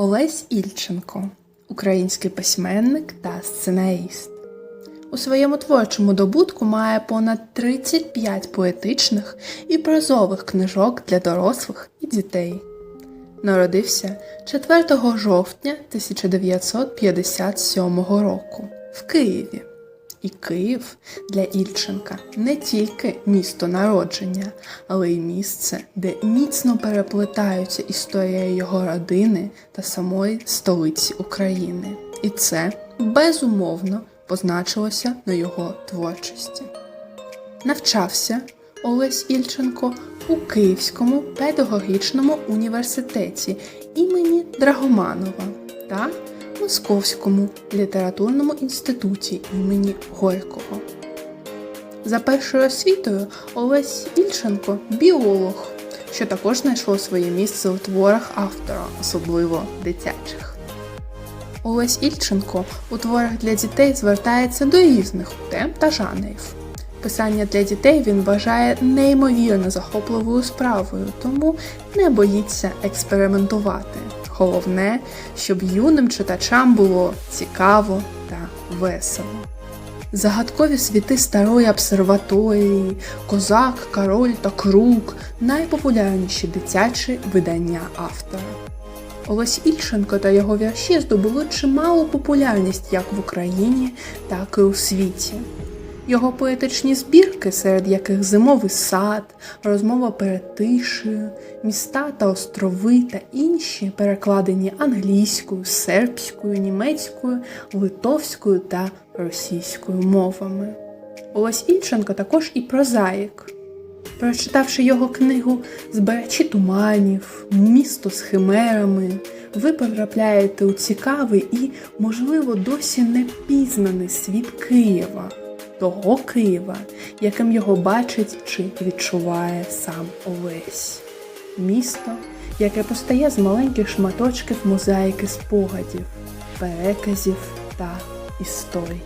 Олесь Ільченко український письменник та сценаріст. У своєму творчому добутку має понад 35 поетичних і прозових книжок для дорослих і дітей. Народився 4 жовтня 1957 року в Києві. І Київ для Ільченка не тільки місто народження, але й місце, де міцно переплетаються історія його родини та самої столиці України. І це безумовно позначилося на його творчості. Навчався Олесь Ільченко у Київському педагогічному університеті імені Драгоманова та Московському літературному інституті імені Горького. За першою освітою Олесь Ільченко біолог, що також знайшло своє місце у творах автора, особливо дитячих. Олесь Ільченко у творах для дітей звертається до різних тем та жанрів. Писання для дітей він вважає неймовірно захопливою справою, тому не боїться експериментувати. Головне, щоб юним читачам було цікаво та весело. Загадкові світи старої обсерваторії, Козак, Король та Круг найпопулярніші дитячі видання автора. Олесь Ільченко та його вірші здобули чималу популярність як в Україні, так і у світі. Його поетичні збірки, серед яких зимовий сад, розмова перед тишею, міста та острови та інші, перекладені англійською, сербською, німецькою, литовською та російською мовами. Олесь Ільченко також і прозаїк. Прочитавши його книгу Збирачі туманів, Місто з химерами, ви потрапляєте у цікавий і, можливо, досі не пізнаний світ Києва, того Києва, яким його бачить чи відчуває сам Олесь. Місто, яке постає з маленьких шматочків мозаїки спогадів, переказів та історій.